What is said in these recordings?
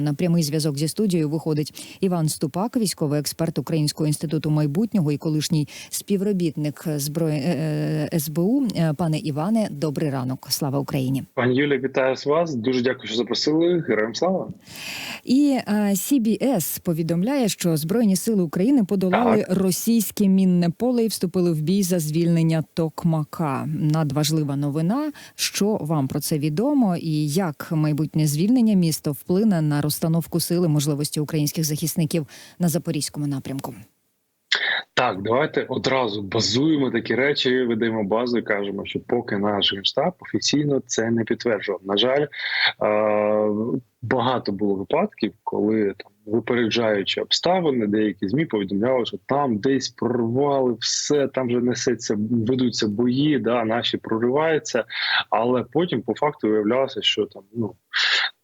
На прямий зв'язок зі студією виходить Іван Ступак, військовий експерт Українського інституту майбутнього і колишній співробітник зброї е, е, СБУ. Е, Пане Іване, добрий ранок. Слава Україні! Пані Юля, вітаю з вас. Дуже дякую, що запросили. Героям слава. І CBS повідомляє, що Збройні сили України подолали російське мінне поле і вступили в бій за звільнення Токмака. Надважлива новина. Що вам про це відомо, і як майбутнє звільнення міста вплине на розстановку сили можливості українських захисників на запорізькому напрямку? Так, давайте одразу базуємо такі речі, видаємо базу і кажемо, що поки наш генштаб офіційно це не підтверджував. На жаль, е- багато було випадків, коли там випереджаючи обставини, деякі змі повідомляли, що там десь прорвали все, там вже несеться, ведуться бої, да, наші прориваються, але потім по факту виявлялося, що там ну.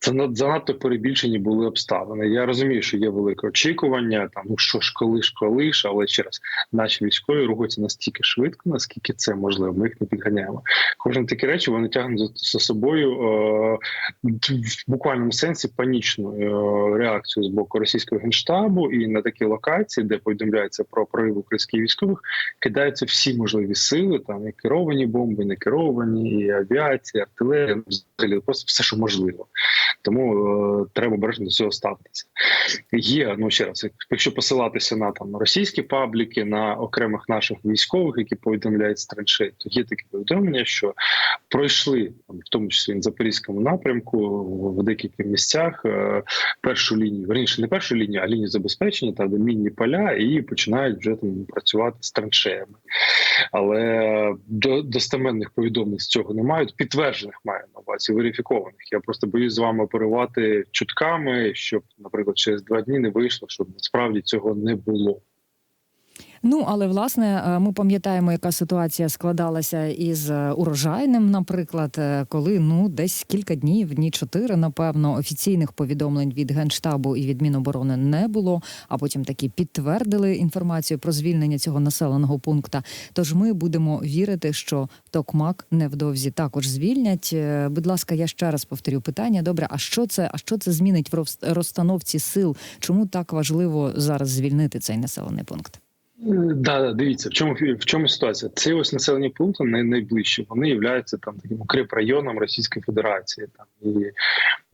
Це занадто перебільшені були обставини. Я розумію, що є велике очікування. Там ну що ж, коли ж, коли ж, але ще раз наші військові рухаються настільки швидко, наскільки це можливо. Ми їх не підганяємо. Кожен такі речі вони тягнуть за собою е, в буквальному сенсі панічну е, реакцію з боку російського генштабу, і на такі локації, де повідомляється про прорив українських військових, кидаються всі можливі сили. Там і керовані бомби, не керовані, і авіація, артилерія, взагалі просто все, що можливо. Тому е, треба обережно до цього ставитися. Є ну ще раз, якщо посилатися на там російські пабліки, на окремих наших військових, які повідомляють з траншей, то є таке повідомлення, що пройшли в тому числі на запорізькому напрямку в декількох місцях е, першу лінію, верніше не першу лінію, а лінію забезпечення, там де мінні поля, і починають вже там працювати з траншеями. Але до достеменних повідомлень з цього немає. Підтверджених маю на увазі верифікованих. Я просто боюсь з вами оперувати чутками, щоб, наприклад, через два дні не вийшло, щоб насправді цього не було. Ну але власне ми пам'ятаємо, яка ситуація складалася із урожайним, наприклад, коли ну десь кілька днів, дні чотири, напевно, офіційних повідомлень від генштабу і від Міноборони не було. А потім таки підтвердили інформацію про звільнення цього населеного пункту. Тож ми будемо вірити, що Токмак невдовзі також звільнять. Будь ласка, я ще раз повторю питання. Добре, а що це? А що це змінить в розстановці сил? Чому так важливо зараз звільнити цей населений пункт? Да, да, дивіться, в чому в чому ситуація? Ці ось населені пункти най, найближчі. Вони являються там таким укрип районом Російської Федерації. Там і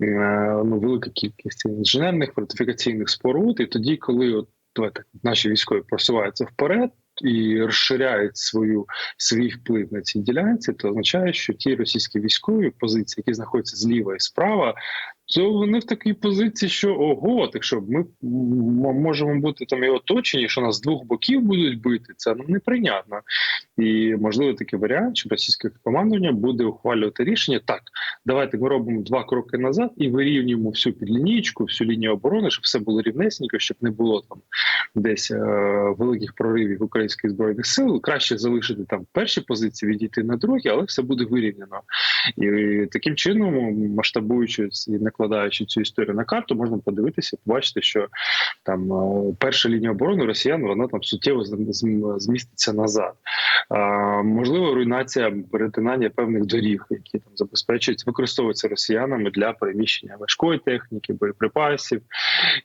е, ну велика кількість інженерних фортифікаційних споруд. І тоді, коли от давайте наші військові просуваються вперед. І розширяють свою свій вплив на цій ділянці, то означає, що ті російські військові позиції, які знаходяться зліва і справа, то вони в такій позиції, що ого, так що ми можемо бути там і оточені, що нас з двох боків будуть бити. Це ну неприйнятно. І можливо такий варіант, що російське командування буде ухвалювати рішення. Так, давайте ми робимо два кроки назад і вирівнюємо всю підлінійку, всю лінію оборони, щоб все було рівнесенько, щоб не було там десь е великих проривів українських збройних сил. Краще залишити там перші позиції, відійти на другі, але все буде вирівняно. І таким чином, масштабуючи і накладаючи цю історію на карту, можна подивитися, побачити, що там перша лінія оборони росіян вона там суттєво зміститься назад. Можливо, руйнація перетинання певних доріг, які там забезпечують, використовуються росіянами для переміщення важкої техніки, боєприпасів,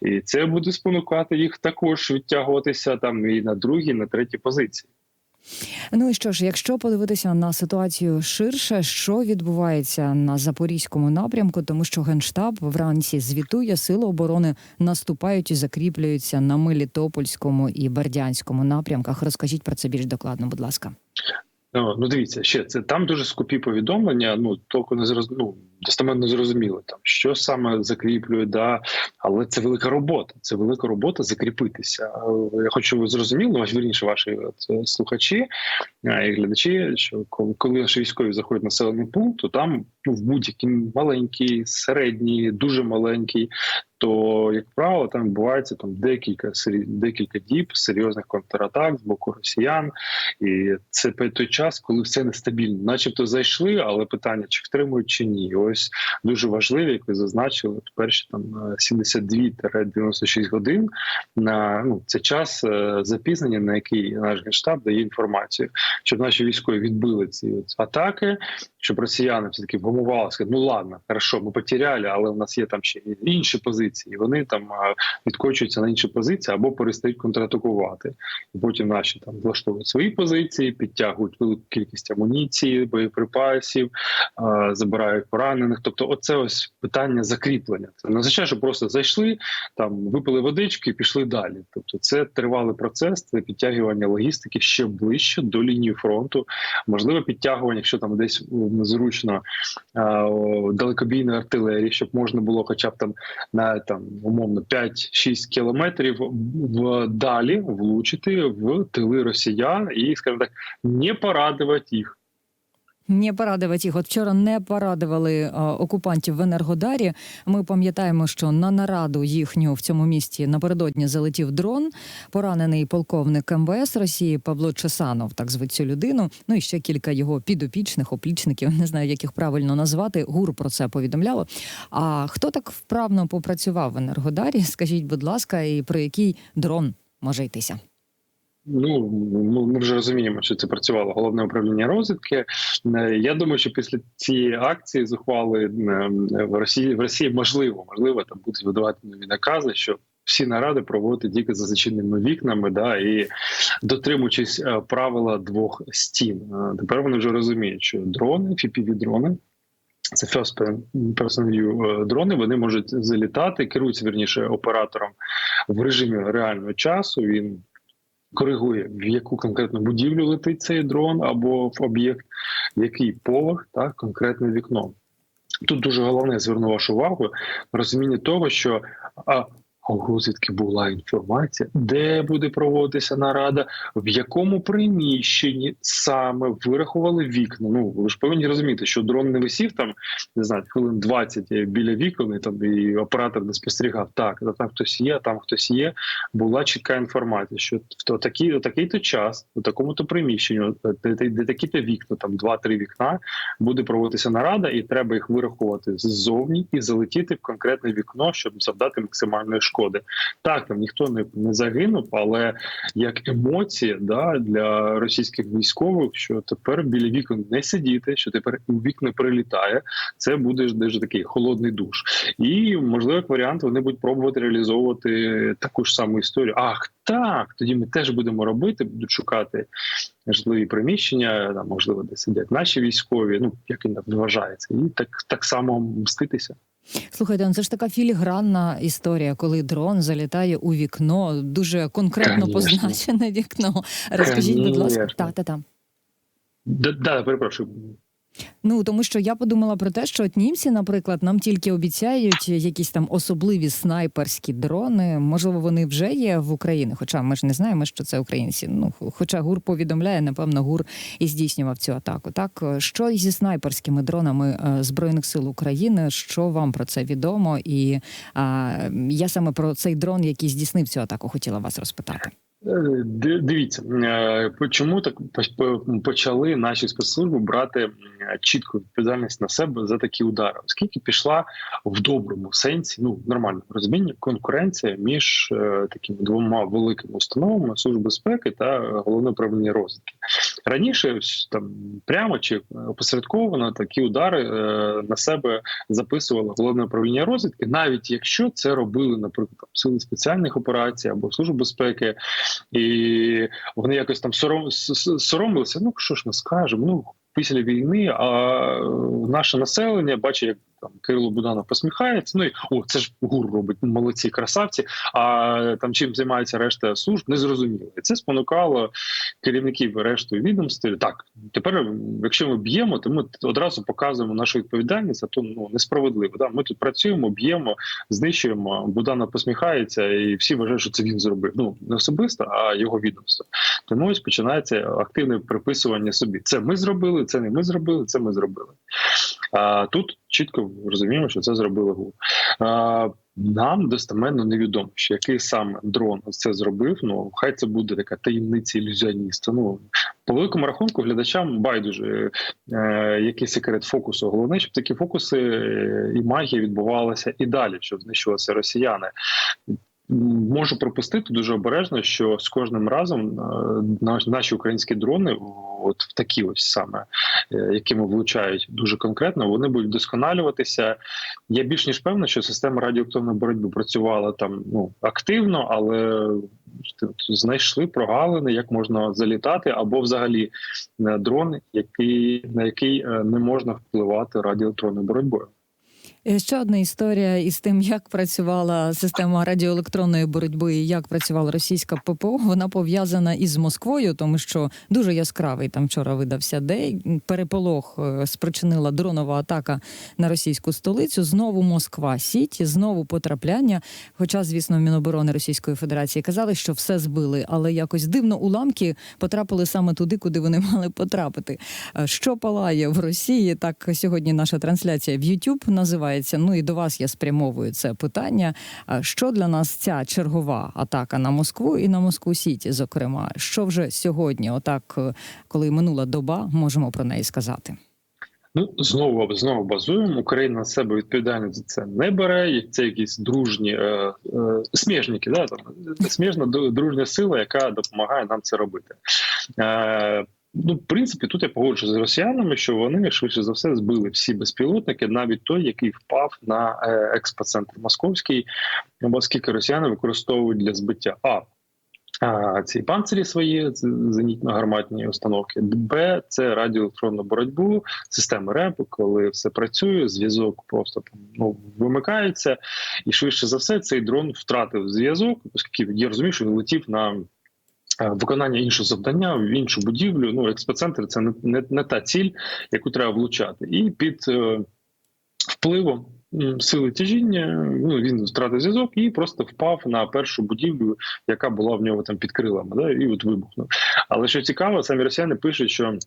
і це буде спонукати їх також відтягуватися там і на другі, і на треті позиції. Ну і що ж, якщо подивитися на ситуацію ширше, що відбувається на запорізькому напрямку, тому що генштаб вранці звітує сили оборони наступають і закріплюються на Мелітопольському і Бердянському напрямках. Розкажіть про це більш докладно, будь ласка. Ну, ну дивіться, ще це там дуже скупі повідомлення. Ну тільки не зроз... ну, достеменно зрозуміло там, що саме закріплює, да, але це велика робота. Це велика робота закріпитися. Я хочу, ви зрозуміли, ваш вірніше, ваші от, слухачі і глядачі, що коли, коли наші військові заходять на населений пункт, то там ну, в будь-який маленький, середній, дуже маленький. То як правило там відбувається там декілька декілька діб серйозних контратак з боку росіян, і це той час, коли все нестабільно, начебто зайшли, але питання чи втримують чи ні. Ось дуже важливі, як ви зазначили, перші там е, 72-96 годин на ну це час е, запізнення, на який наш генштаб дає інформацію, щоб наші військові відбили ці атаки, щоб росіяни все таки вгамували, ну ладно, хорошо, ми потеряли, але в нас є там ще інші позиції. І вони там відкочуються на інші позиції або перестають контратакувати. І потім наші там влаштовують свої позиції, підтягують велику кількість амуніції, боєприпасів, забирають поранених. Тобто, оце ось питання закріплення. Це не означає, що просто зайшли, там випили водички і пішли далі. Тобто, це тривалий процес, це підтягування логістики ще ближче до лінії фронту. Можливо, підтягування, якщо там десь о, незручно е, далекобійної артилерії, щоб можна було, хоча б там на там умовно 5-6 кілометрів вдалі далі влучити в тили росіян і, скажімо так, не порадувати їх. Не порадувати їх. От вчора не порадували е, окупантів в Енергодарі. Ми пам'ятаємо, що на нараду їхню в цьому місті напередодні залетів дрон. Поранений полковник МВС Росії Павло Чесанов, так звуть цю людину. Ну і ще кілька його підопічних, оплічників, не знаю, як їх правильно назвати. ГУР про це повідомляло. А хто так вправно попрацював в Енергодарі? Скажіть, будь ласка, і про який дрон може йтися? Ну ми вже розуміємо, що це працювало головне управління розвідки. Е, Я думаю, що після цієї акції зухвали е, в Росії в Росії можливо, можливо, там будуть видавати нові накази, що всі наради проводити тільки за зачиненими вікнами, да і дотримуючись е, правила двох стін. Тепер вони вже розуміють, що дрони, fpv дрони це first person view дрони. Вони можуть залітати, керуються вірніше оператором в режимі реального часу. Він коригує, в яку конкретну будівлю летить цей дрон або в об'єкт, який поверх, так, конкретне вікно. Тут дуже головне зверну вашу увагу на розуміння того, що а, у розвідки була інформація, де буде проводитися нарада, в якому приміщенні саме вирахували вікна. Ну ви ж повинні розуміти, що дрон не висів там, не знаю, хвилин 20 біля вікон, і там і оператор не спостерігав. Так, там хтось є, там хтось є. Була чітка інформація, що в такий, такий-то час, у такому-то приміщенні, де, де, такі-то вікна, там 2-3 вікна, буде проводитися нарада, і треба їх вирахувати ззовні і залетіти в конкретне вікно, щоб завдати максимальної шкоди. Так, там ніхто не, не загинув, але як емоції да, для російських військових, що тепер біля вікон не сидіти, що тепер у вікна прилітає, це буде ж дуже такий холодний душ. І можливо, як варіант, вони будуть пробувати реалізовувати таку ж саму історію. Ах, так, тоді ми теж будемо робити, будуть шукати житлові приміщення, там можливо, де сидять наші військові. Ну як там вважається, і так, так само мститися. Слухайте, ну це ж така філігранна історія, коли дрон залітає у вікно, дуже конкретно Конечно. позначене вікно. Розкажіть, будь ласка, та та та. Да, да, перепрошую. Ну тому що я подумала про те, що от німці, наприклад, нам тільки обіцяють якісь там особливі снайперські дрони. Можливо, вони вже є в Україні, хоча ми ж не знаємо, що це українці. Ну хоча гур повідомляє, напевно, гур і здійснював цю атаку. Так що зі снайперськими дронами е, збройних сил України, що вам про це відомо? І а, я саме про цей дрон, який здійснив цю атаку, хотіла вас розпитати. Е, ди- Дивіться, е, чому так почали наші спецслужби брати чітку відповідальність на себе за такі удари, оскільки пішла в доброму сенсі, ну нормально розуміння, конкуренція між е, такими двома великими установами служби безпеки та головне управління розвідки. Раніше там прямо чи опосередковано такі удари на себе записувало головне управління розвідки, навіть якщо це робили, наприклад, сили спеціальних операцій або служби безпеки і вони якось там сором соромилися. Ну що ж ми скажемо? Ну після війни, а наше населення бачить, як там Кирило Буданов посміхається. Ну і о, це ж гур робить молодці красавці. А там чим займається решта служб, не зрозуміло. І це спонукало керівників рештою відомств. Так тепер, якщо ми б'ємо, то ми одразу показуємо нашу відповідальність, а то ну несправедливо. Да? Ми тут працюємо, б'ємо, знищуємо. Буданов посміхається, і всі вважають, що це він зробив. Ну не особисто, а його відомство. Тому ось починається активне приписування собі. Це ми зробили, це не ми зробили, це ми зробили. А тут чітко розуміємо, що це зробили ГУР. Е, Нам достеменно невідомо, що який саме дрон це зробив. Ну хай це буде така таємниця ілюзіоніста. Ну по великому рахунку глядачам байдуже е, який секрет фокусу. Головне, щоб такі фокуси е, і магія відбувалася і далі, щоб знищувалися росіяни. Можу припустити дуже обережно, що з кожним разом е, наші українські дрони, от в такі ось саме, е, якими влучають дуже конкретно, вони будуть вдосконалюватися. Я більш ніж певна, що система радіоактивної боротьби працювала там ну активно, але знайшли прогалини, як можна залітати, або взагалі е, дрон, який на який е, не можна впливати радіоелектронною боротьбою. Е, Ще одна історія із тим, як працювала система радіоелектронної боротьби і як працювала російська ППО. Вона пов'язана із Москвою, тому що дуже яскравий там вчора видався день. Переполох е, спричинила дронова атака на російську столицю. Знову Москва Сіті, знову потрапляння. Хоча, звісно, Міноборони Російської Федерації казали, що все збили, але якось дивно уламки потрапили саме туди, куди вони мали потрапити. Е, Що палає в Росії? Так сьогодні наша трансляція в YouTube називається. Ну і до вас я спрямовую це питання. Що для нас ця чергова атака на Москву і на Москву Сіті? Зокрема, що вже сьогодні, отак, е, коли минула доба, можемо про неї сказати? Ну знову знову базуємо. Україна на себе відповідальність за це не бере. Це якісь дружні е, е, сміжники, да там сміжна ду- дружня сила, яка допомагає нам це робити. Е, Ну, в принципі, тут я погоджуюся з росіянами, що вони швидше за все збили всі безпілотники, навіть той, який впав на е, експоцентр московський, оскільки росіяни використовують для збиття а. Ці панцирі свої зенітно-гарматні установки. Б це радіоелектронну боротьбу, системи РЕП, коли все працює, зв'язок просто ну, вимикається, і швидше за все цей дрон втратив зв'язок, оскільки я розумію, що він летів на виконання іншого завдання в іншу будівлю. Ну, експоцентр це не, не, не та ціль, яку треба влучати. І під е, впливом сили тяжіння ну, він втратив зв'язок і просто впав на першу будівлю, яка була в нього там під крилами, да, і от вибухнув. Але що цікаво, самі росіяни пишуть, що.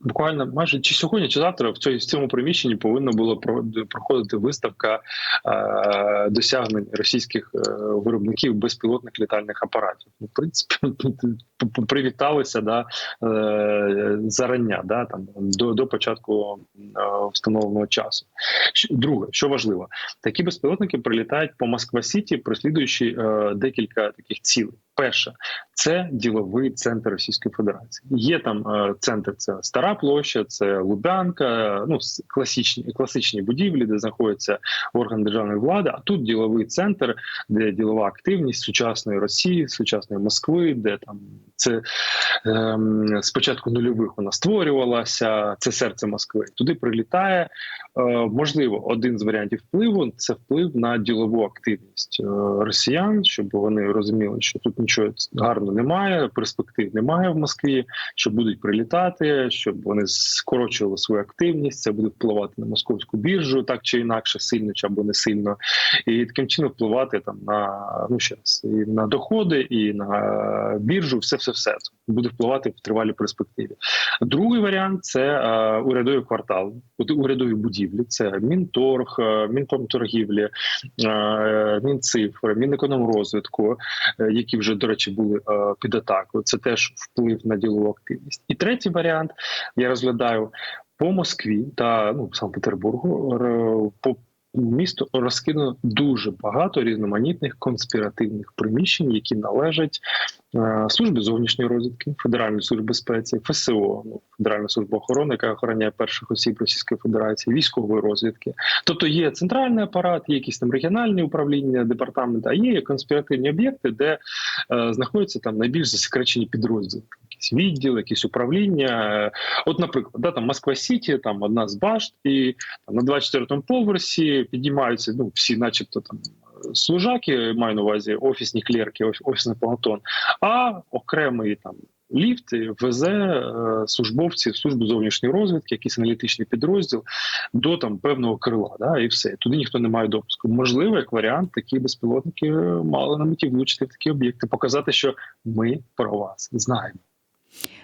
Буквально майже чи сьогодні, чи завтра в цьому, в цьому приміщенні повинна була проходити виставка е, досягнень російських е, виробників безпілотних літальних апаратів. Ну, в принципі, привіталися да, е, зарання, да, там, до, до початку е, встановленого часу. Друге, що важливо, такі безпілотники прилітають по Москва Сіті, прослідуючи е, декілька таких цілей. Перше, це діловий центр Російської Федерації. Є там е, центр, це Стара площа, це Лубянка, ну класичні класичні будівлі, де знаходяться органи державної влади. А тут діловий центр, де ділова активність сучасної Росії, сучасної Москви, де там це ем, спочатку нульових вона створювалася. Це серце Москви. Туди прилітає. Е, можливо, один з варіантів впливу це вплив на ділову активність е, росіян, щоб вони розуміли, що тут нічого гарного немає, перспектив немає в Москві, що будуть прилітати, щоб вони скорочували свою активність. Це буде впливати на московську біржу, так чи інакше, сильно чи або не сильно, і таким чином впливати там на ну ще раз і на доходи, і на біржу. Все, все, все буде впливати в тривалій перспективі. Другий варіант це е, урядові квартали, урядові будівлі. Це Мінторг, е, Мінпромторгівлі, е, Мінцифри, Мінекономрозвитку, е, які вже до речі були під атакою. Це теж вплив на ділову активність. І третій варіант я розглядаю по Москві та ну Санкт-Петербургу р- по місту розкидано дуже багато різноманітних конспіративних приміщень, які належать службі зовнішньої розвідки, Федеральної служби безпеці, ФСО, ну, Федеральна служба охорони, яка охороняє перших осіб Російської Федерації, військової розвідки. Тобто є центральний апарат, є якісь там регіональні управління, департаменти, а є конспіративні об'єкти, де е, знаходяться там найбільш засекречені підрозділи, якісь відділи, якісь управління. Е, От, наприклад, да, там Москва Сіті, там одна з башт, і там на 24-му поверсі підіймаються ну всі, начебто там. Служаки маю на увазі офісні клерки, оф- офісний планктон, а окремий там ліфт везе службовців служби зовнішньої розвідки, якийсь аналітичний підрозділ до там певного крила. Да, і все туди ніхто не має допуску. Можливо, як варіант, такі безпілотники мали на меті влучити в такі об'єкти, показати, що ми про вас знаємо.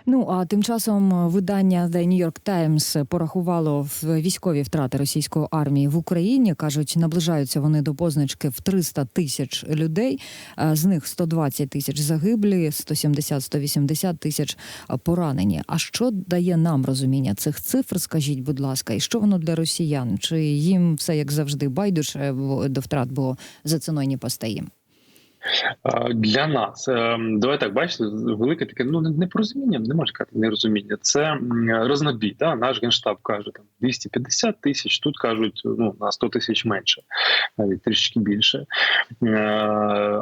Ну а тим часом видання The New York Times порахувало в військові втрати російської армії в Україні. кажуть, наближаються вони до позначки в 300 тисяч людей. Е, З них 120 тисяч загиблі, 170-180 тисяч е, поранені. А що дає нам розуміння цих цифр? Скажіть, будь ласка, і що воно для росіян? Чи їм все як завжди байдуже до втрат, бо за ціною не постоїм? Для нас е, давай так бачите, велике таке ну не- непорозуміння, не можна сказати нерозуміння. Це рознобій. Да? Наш генштаб каже там 250 тисяч, тут кажуть ну на 100 тисяч менше, навіть трішки більше. Е,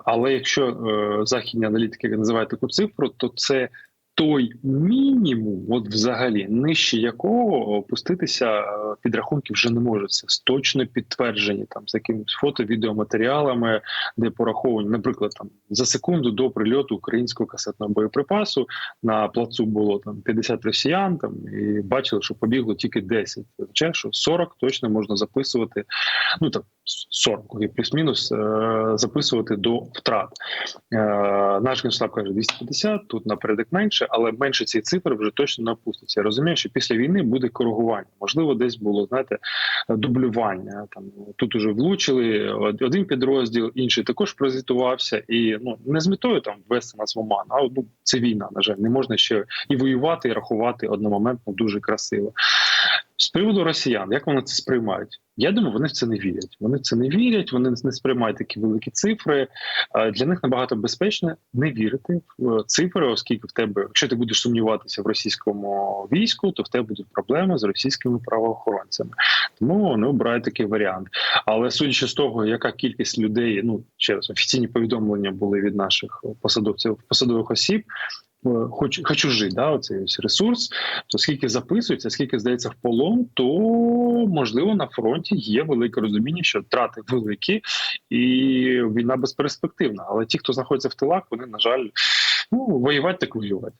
Але якщо е, західні аналітики називають таку цифру, то це. Той мінімум, от взагалі, нижче якого опуститися е, підрахунки вже не може. Це точно підтверджені там з якимись фото, відеоматеріалами, де пораховані, наприклад, там за секунду до прильоту українського касетного боєприпасу на плацу було там 50 росіян, там і бачили, що побігло тільки 10. Це що 40 точно можна записувати. Ну там 40 і плюс-мінус е, записувати до втрат. Е, наш генштаб каже 250, тут напередок менше, але менше цієї цифри вже точно не опуститься. Я розумію, що після війни буде коригування. Можливо, десь було знаєте дублювання. Там тут уже влучили один підрозділ, інший також прозвітувався, і ну не з метою там ввести нас в оман, а ну це війна. На жаль, не можна ще і воювати, і рахувати одномоментно дуже красиво. З приводу росіян, як вони це сприймають? Я думаю, вони в це не вірять. Вони в це не вірять, вони не сприймають такі великі цифри. Е, Для них набагато безпечно не вірити в е, цифри, оскільки в тебе, якщо ти будеш сумніватися в російському війську, то в тебе будуть проблеми з російськими правоохоронцями. Тому вони обирають такий варіант. Але судячи з того, яка кількість людей, ну ще раз офіційні повідомлення були від наших посадовців посадових осіб. Е, Хоч хочу жити, да, оцей ось ресурс. То скільки записується, скільки здається в полон, то можливо на фронті є велике розуміння, що втрати великі, і війна безперспективна. Але ті, хто знаходиться в тилах, вони на жаль, ну воювати так воювати.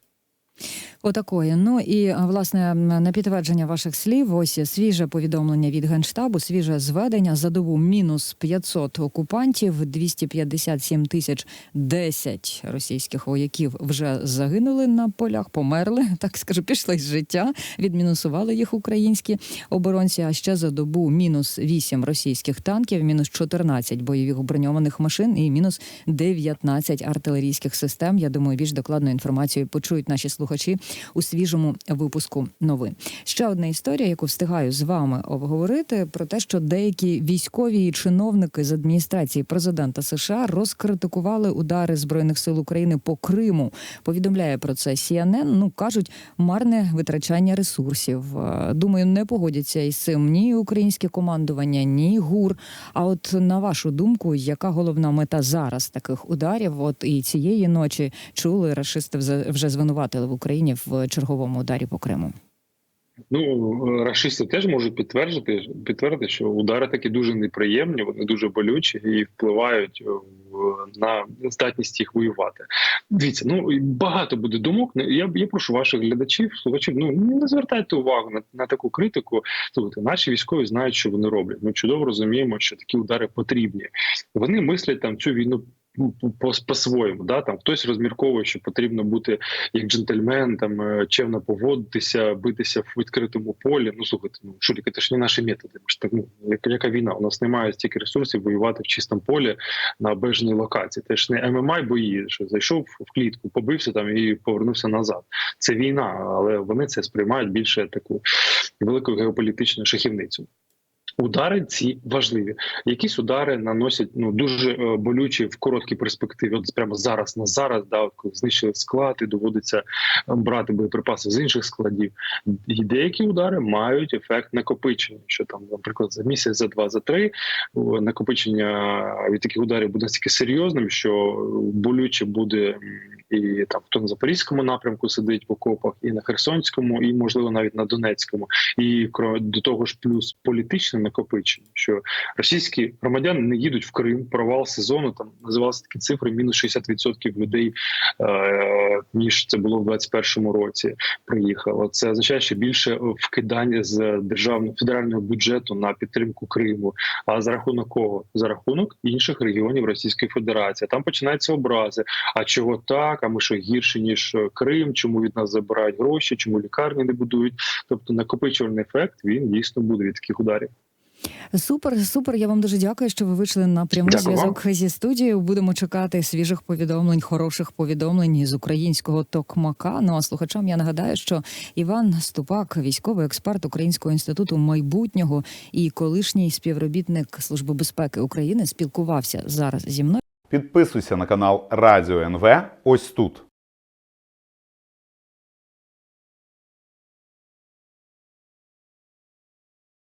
Отакої. Ну і власне на підтвердження ваших слів, ось свіже повідомлення від генштабу, свіже зведення за добу мінус 500 окупантів, 257 тисяч 10 російських вояків вже загинули на полях, померли. Так скажу, пішли з життя. Відмінусували їх українські оборонці. А ще за добу мінус 8 російських танків, мінус 14 бойових броньованих машин і мінус 19 артилерійських систем. Я думаю, більш докладну інформацію почують наші слухачі у свіжому випуску новин. Ще одна історія, яку встигаю з вами обговорити, про те, що деякі військові і чиновники з адміністрації президента США розкритикували удари збройних сил України по Криму. Повідомляє про це CNN, Ну кажуть, марне витрачання ресурсів. Е, Думаю, не погодяться із цим ні українське командування, ні ГУР. А от на вашу думку, яка головна мета зараз таких ударів? От і цієї ночі чули, рашисти вже- звинуватили в Україні в черговому ударі по Криму. Ну рашисти теж можуть підтвердити, підтвердити, що удари такі дуже неприємні, вони дуже болючі і впливають на здатність їх воювати. Дивіться, ну багато буде думок. Ну, Я я прошу ваших глядачів, слухачів. Ну не звертайте увагу на, на таку критику. Слухайте, наші військові знають, що вони роблять. Ми чудово розуміємо, що такі удари потрібні. Вони мислять там цю війну. Ну, по- по-своєму, да там хтось розмірковує, що потрібно бути як джентльмен, там е, чемно поводитися, битися в відкритому полі. Ну слухайте, ну шуліки, це ж не наші методи. Ми ж так, ну яка війна? У нас немає стільки ресурсів воювати в чистому полі на обмеженій локації. Це ж не ММА бої, що зайшов в клітку, побився там і повернувся назад. Це війна, але вони це сприймають більше таку велику геополітичну шахівницю. Удари ці важливі. Якісь удари наносять ну дуже е, болючі в короткій перспективі. От прямо зараз на зараз, да, коли знищили склад, і доводиться е, брати боєприпаси з інших складів. І деякі удари мають ефект накопичення. Що там, наприклад, за місяць, за два, за три накопичення від таких ударів буде настільки серйозним, що болюче буде і там хто на запорізькому напрямку сидить в окопах, і на Херсонському, і можливо навіть на Донецькому. І до того ж, плюс політичний накопичення. Що російські громадяни не їдуть в Крим, провал сезону. Там називалися такі цифри: мінус 60% людей, е, ніж це було в 2021 році. Приїхало. Це означає, що більше вкидання з державного федерального бюджету на підтримку Криму. А за рахунок кого? За рахунок інших регіонів Російської Федерації. Там починаються образи. А чого так? А ми що гірше ніж Крим? Чому від нас забирають гроші? Чому лікарні не будують? Тобто накопичувальний ефект він дійсно буде від таких ударів. Супер, супер. Я вам дуже дякую, що ви вийшли на прямий зв'язок зі студією. Будемо чекати свіжих повідомлень, хороших повідомлень з українського токмака. Ну а слухачам я нагадаю, що Іван Ступак, військовий експерт Українського інституту майбутнього і колишній співробітник Служби безпеки України, спілкувався зараз зі мною. Підписуйся на канал Радіо НВ ось тут.